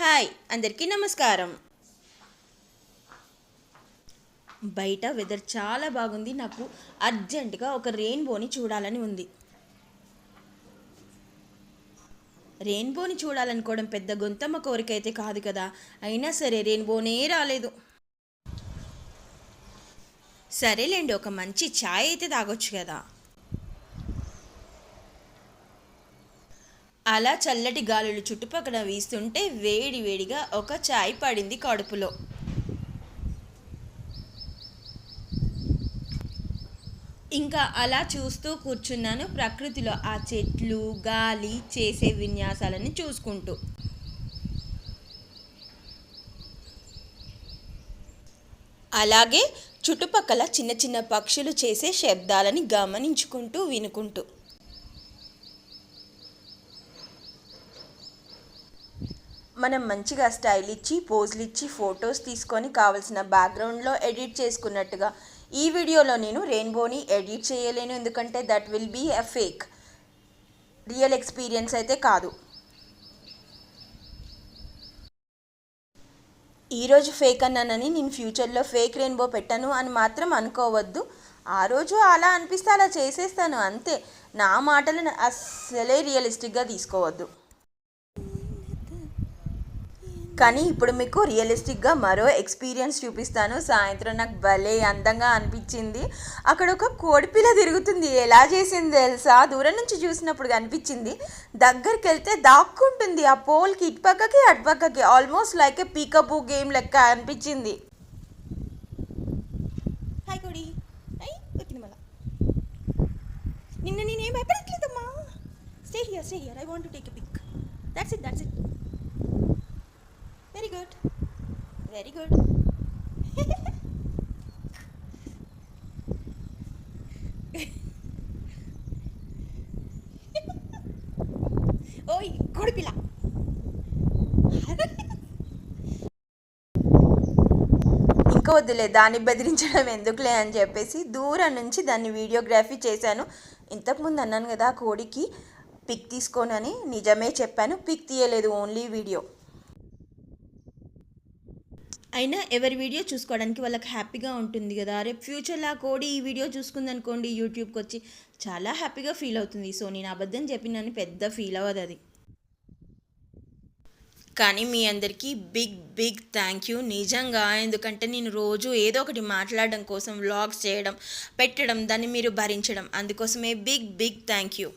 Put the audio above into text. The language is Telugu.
హాయ్ అందరికీ నమస్కారం. బయట వెదర్ చాలా బాగుంది. నాకు అర్జెంటుగా ఒక రెయిన్బోని చూడాలని ఉంది. రెయిన్బోని చూడాలనుకోవడం పెద్ద గొంతమ్మ కోరిక అయితే కాదు కదా. అయినా సరే రెయిన్బోనే రాలేదు. సరేలేండి ఒక మంచి ఛాయ్ అయితే తాగొచ్చు కదా. అలా చల్లటి గాలులు చుట్టుపక్కల వీస్తుంటే వేడి వేడిగా ఒక చాయ్ పడింది కడుపులో. ఇంకా అలా చూస్తూ కూర్చున్నాను ప్రకృతిలో ఆ చెట్లు గాలి చేసే విన్యాసాలని చూసుకుంటూ. అలాగే చుట్టుపక్కల చిన్న చిన్న పక్షులు చేసే శబ్దాలని గమనించుకుంటూ వినుకుంటూ. మనం మంచిగా స్టైల్ ఇచ్చి పోజులు ఇచ్చి ఫొటోస్ తీసుకొని కావాల్సిన బ్యాక్గ్రౌండ్లో ఎడిట్ చేసుకున్నట్టుగా. ఈ వీడియోలో నేను రెయిన్బోని ఎడిట్ చేయలేను ఎందుకంటే that will be a fake real experience అయితే కాదు. ఈరోజు ఫేక్ అన్నానని నేను ఫ్యూచర్లో ఫేక్ రెయిన్బో పెట్టను అని మాత్రం అనుకోవద్దు. ఆ రోజు అలా అనిపిస్తే అలా చేసేస్తాను అంతే. నా మాటలను అస్సలే రియలిస్టిక్గా తీసుకోవద్దు. కానీ ఇప్పుడు మీకు రియలిస్టిక్గా మరో ఎక్స్పీరియన్స్ చూపిస్తాను. సాయంత్రం నాకు భలే అందంగా అనిపించింది. అక్కడ ఒక కోడిపిల్ల తిరుగుతుంది. ఎలా చేసింది తెలుసా? దూరం నుంచి చూసినప్పుడు కనిపించింది. దగ్గరికి వెళ్తే దాక్కుంటుంది ఆ పోల్కి ఇటుపక్కకి అటుపక్కకి almost like a pickup game లెక్క అనిపించింది. హాయ్ కోడి. నిన్న నేనేం భయపడట్లేదమ్మా. Stay here stay here I want to take a pic that's it that's it good very good ఓయ్ కొడిపిల్ల ఇంకా వద్దులే దాన్ని బెదిరించడం ఎందుకులే అని చెప్పేసి దూరం నుంచి దాన్ని వీడియోగ్రఫీ చేశాను. ఇంతకుముందు అన్నాను కదా ఆ కోడికి పిక్ తీసుకోనని నిజమే చెప్పాను. పిక్ తీయలేదు ఓన్లీ వీడియో. అయినా ఎవరి వీడియో చూసుకోవడానికి వాళ్ళకి హ్యాపీగా ఉంటుంది కదా. రేపు ఫ్యూచర్లో ఆ కోడి ఈ వీడియో చూసుకుందనుకోండి యూట్యూబ్కి వచ్చి చాలా హ్యాపీగా ఫీల్ అవుతుంది. సో నేను అబద్ధం చెప్పినని పెద్ద ఫీల్ అవ్వదు అది. కానీ మీ అందరికీ బిగ్ బిగ్ థ్యాంక్ యూ. నిజంగా ఎందుకంటే నేను రోజు ఏదో ఒకటి మాట్లాడడం కోసం వ్లాగ్స్ చేయడం పెట్టడం దాన్ని మీరు భరించడం అందుకోసమే బిగ్ బిగ్ థ్యాంక్ యూ.